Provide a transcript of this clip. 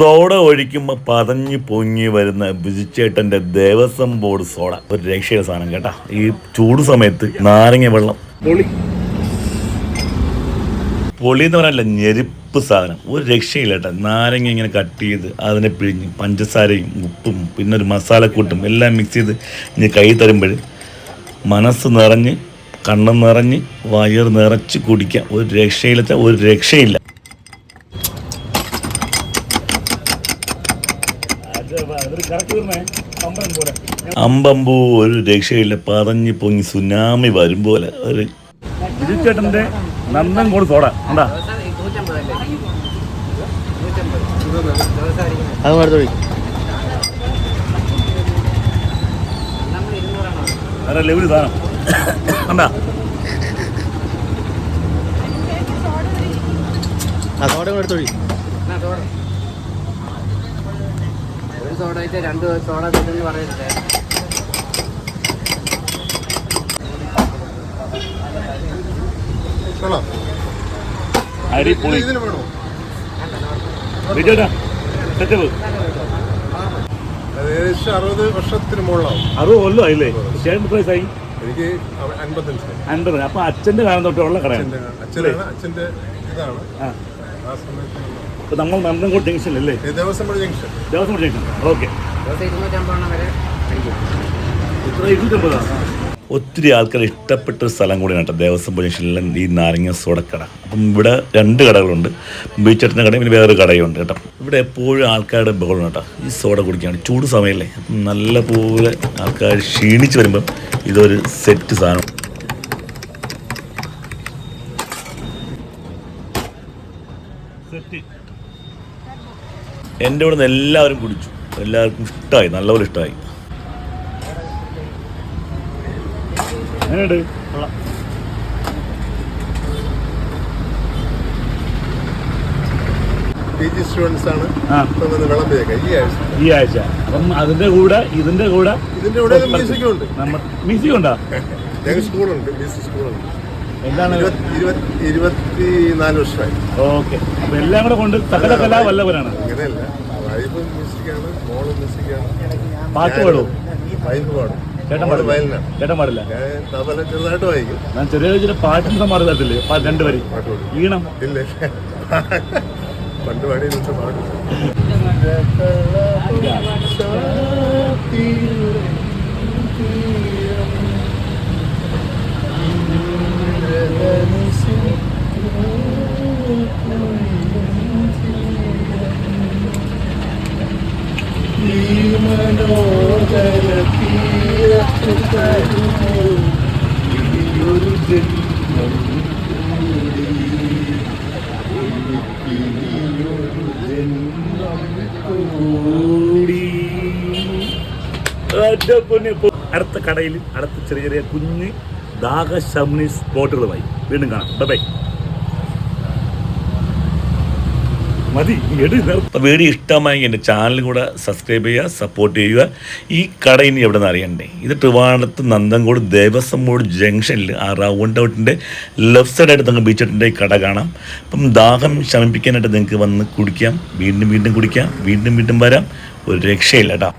Soda ഒഴിക്കുമ്പോൾ പതഞ്ഞു പൊങ്ങി വരുന്ന ബിജിച്ചേട്ടന്റെ ദേവസ്വം ബോർഡ് സോഡ. ഒരു രക്ഷയുടെ സാധനം കേട്ടാ. ഈ ചൂട് സമയത്ത് നാരങ്ങ വെള്ളം. പൊളി. പൊളി എന്ന് പറയാനല്ല ഞെരുപ്പ് സാധനം. ഒരു രക്ഷയില്ല കേട്ടോ. നാരങ്ങ ഇങ്ങനെ കട്ട് ചെയ്ത് അതിനെ പിഴിഞ്ഞ് പഞ്ചസാരയും ഉപ്പും പിന്നെ ഒരു മസാലക്കൂട്ടും എല്ലാം മിക്സ് ചെയ്ത് ഇനി കൈ തരുമ്പോൾ മനസ്സ് നിറഞ്ഞ് കണ്ണ് നിറഞ്ഞ് വയർ നിറച്ച് കുടിക്കാം. ഒരു രക്ഷയില്ല. ഒരു രക്ഷയില്ല. അമ്പമ്പൂ ഒരു രക്ഷയില്ല. പറഞ്ഞ് പൊങ്ങി സുനാമി വരും പോലെ. ഒരു ചേട്ടന്റെ നന്ദൻ കൂടെ സോഡ വേറെ ലെവൽ സാധനം. അതോടെ എടുത്തോളി ഒരു സോഡ വെച്ച് രണ്ട് സോഡ കിട്ടുമെന്ന് പറയുന്നത്. അടിപൊളി. വേണോ? വിജയേട്ടാ സെറ്റപ്പ് അത് ഏകദേശം അറുപത് വർഷത്തിന് മുകളിലാവും. അറുപത് കൊല്ലം ആയില്ലേ? ചേട്ടൻ ആയി എനിക്ക് അവ- അൻപത്തഞ്ച് അൻപത് അപ്പൊ അച്ഛന്റെ കാലം തൊട്ടുള്ള കടയാണ്. അച്ഛന്റെ അച്ഛനാണ് ഇതാണ്. ആ. ആ സമയത്ത് ഇപ്പൊ നമ്മൾ നന്ദൻകോട്ട് ജംഗ്ഷനിലല്ലേ ഈ Devaswom junction Devaswom junction okay ഇത്ര ഒത്തിരി ആൾക്കാർ ഇഷ്ടപ്പെട്ട ഒരു സ്ഥലം കൂടിയാണ് കേട്ടോ ദേവസ്വം ജംഗ്ഷനിലെ ഈ നാരങ്ങ സോടക്കട അപ്പം ഇവിടെ രണ്ട് കടകളുണ്ട്. ബീച്ചട്ടിന്റെ കടയും പിന്നെ വേറൊരു കടയും ഉണ്ട് കേട്ടോ. ഇവിടെ എപ്പോഴും ആൾക്കാരുടെ ബഹളം കേട്ടോ. ഈ സോഡ കുടിക്കുകയാണ് ചൂട് സമയമല്ലേ. അപ്പം നല്ല പോലെ ആൾക്കാർ ക്ഷീണിച്ച് വരുമ്പം ഇതൊരു സെറ്റ് സാധനം. എന്റെ ഇവിടെ നിന്ന് എല്ലാവരും കുടിച്ചു. എല്ലാവർക്കും ഇഷ്ടമായി നല്ലപോലെ ഇഷ്ടമായി ആണ്. ഈ ആഴ്ച. ഈ ആഴ്ച. അപ്പം അതിന്റെ കൂടെ ഇതിന്റെ കൂടെ ഇതിന്റെ കൂടെ മ്യൂസിക്കും ഉണ്ട് മ്യൂസിക് ഉണ്ടോ സ്കൂളുണ്ട് മ്യൂസിക് സ്കൂളുണ്ട്. എന്താണ്? ഇരുപത്തി ഇരുപത്തി ഇരുപത്തി നാല് വർഷമായി. ഓക്കെ. അപ്പൊ എല്ലാം കൂടെ കൊണ്ട് സകല കലാ വല്ലവരാണ് അങ്ങനെയല്ല വൈബ് മ്യൂസിക്കാണ് മോൾ മ്യൂസിക്കാണ് പാട്ട് പാടുമോ വൈബ് പാടും. ചേട്ടൻ പാടില്ല? ചേട്ടൻ പാടില്ല? ഞാൻ തബല ചെറുതായിട്ട് വായിക്കും. ഞാൻ ചെറിയ ചെറിയ പാട്ടിന്റെ മാറി തരത്തില്ലേ? പാട്ട് രണ്ടുപേര് പാട്ട് പാടും. ഈണം. ഇല്ല പണ്ട് പാടി പാടും എന്റെ പൊന്നെ ഇപ്പൊ അടുത്ത കടയിൽ അടുത്ത ചെറിയ ചെറിയ കുഞ്ഞ് ദാഹശമനി സ്പോട്ടുകളുമായി വീണ്ടും കാണാം. ബൈ ബൈ മതി എടു വീഡിയോ ഇഷ്ടമായി എന്റെ ചാനൽ കൂടെ സബ്സ്ക്രൈബ് ചെയ്യുക സപ്പോർട്ട് ചെയ്യുക. ഈ കട ഇനി എവിടെ നിന്ന് അറിയണ്ടേ? ഇത് ട്രിവാണ്ടത്ത് നന്ദൻകോട് ദേവസ്വം ബോർഡ് ജംഗ്ഷനിൽ ആ റൗണ്ട് ഔട്ടിന്റെ ലെഫ്റ്റ് സൈഡായിട്ട് നിങ്ങൾക്ക് ബീച്ചിട്ടുണ്ട് ഈ കട കാണാം. അപ്പം ദാഹം ശമിപ്പിക്കാനായിട്ട് നിങ്ങൾക്ക് വന്ന് കുടിക്കാം. വീണ്ടും വീണ്ടും കുടിക്കാം. വീണ്ടും വീണ്ടും വരാം. ഒരു രക്ഷയില്ല കേട്ടോ